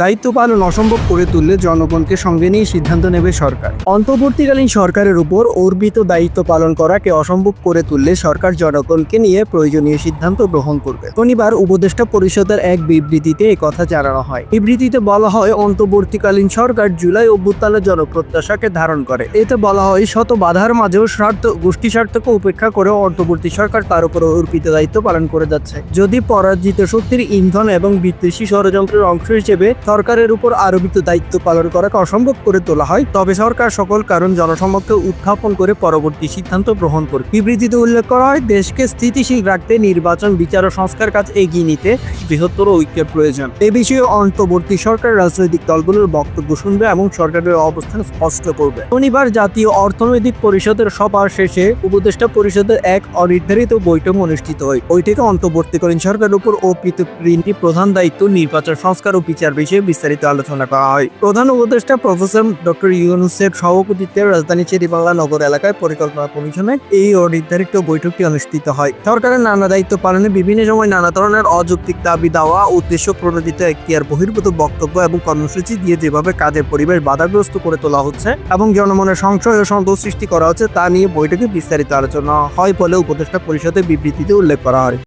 দায়িত্ব পালন অসম্ভব করে তুললে জনগণকে সঙ্গে নিয়ে সিদ্ধান্ত নেবে সরকার। অন্তর্বর্তীকালীন সরকারের উপর অর্পিত দায়িত্ব পালন করাকে অসম্ভব করে তুললে সরকার জনগণকে নিয়ে প্রয়োজনীয় সিদ্ধান্ত গ্রহণ করবে। শনিবার উপদেষ্টা পরিষদের এক বিবৃতিতে কথা জানানো হয়। বিবৃতিতে বলা হয়, অন্তর্বর্তীকালীন সরকার জুলাই অভ্যুত্থানের জনপ্রত্যাশাকে ধারণ করে। এতে বলা হয়, শত বাধার মাঝেও স্বার্থ গোষ্ঠী স্বার্থকে উপেক্ষা করে অন্তর্বর্তী সরকার তার উপর অর্পিত দায়িত্ব পালন করে যাচ্ছে। যদি পরাজিত শক্তির ইন্ধন এবং বিদ্বেষী ষড়যন্ত্রের অংশ হিসেবে সরকারের উপর আরোপিত দায়িত্ব পালন করাকে অসম্ভব করে তোলা হয়। তবে সরকার সকল কারণ জনসমক্ষে উত্থাপন করে পরবর্তী সিদ্ধান্ত গ্রহণ করবে বিবৃতিতে উল্লেখ করা হয়, দেশকে স্থিতিশীল রাখতে নির্বাচন, বিচার ও সংস্কার কাজ এগিয়ে নিতে বৃহত্তর ঐক্যের প্রয়োজন। এ বিষয়ে অন্তর্বর্তী সরকার, রাজনৈতিক দলগুলোর বক্তব্য শুনবে এবং সরকারের অবস্থান স্পষ্ট করবে। শনিবার জাতীয় অর্থনৈতিক পরিষদের সভা শেষে উপদেষ্টা পরিষদের এক অনির্ধারিত বৈঠক অনুষ্ঠিত হয়। বৈঠকে অন্তর্বর্তীকালীন সরকারের উপর তিনটি প্রধান দায়িত্ব নির্বাচন, সংস্কার ও বিচার বিষয়ে বিস্তারিত আলোচনা করা হয়। প্রধান উপদেষ্টা প্রফেসর ডক্টর ইউনুসের সভাপতিত্বে রাজধানী চেরিবাংলা নগর এলাকায় পরিকল্পনা কমিশনে এই অনির্ধারিত বৈঠকটি অনুষ্ঠিত হয়। সরকারের নানা দায়িত্ব পালনে বিভিন্ন সময় নানা ধরনের অযৌক্তিক দাবি দেওয়া, উদ্দেশ্য প্রণোদিত এখতিয়ার, বহির্ভূত বক্তব্য এবং কর্মসূচি দিয়ে যেভাবে কাজের পরিবেশ বাধাগ্রস্ত করে তোলা হচ্ছে এবং জনমনের সংশয় ও সন্তোষ সৃষ্টি করা হচ্ছে তা নিয়ে বৈঠকে বিস্তারিত আলোচনা হয় বলে উপদেষ্টা পরিষদের বিবৃতিতে উল্লেখ করা হয়।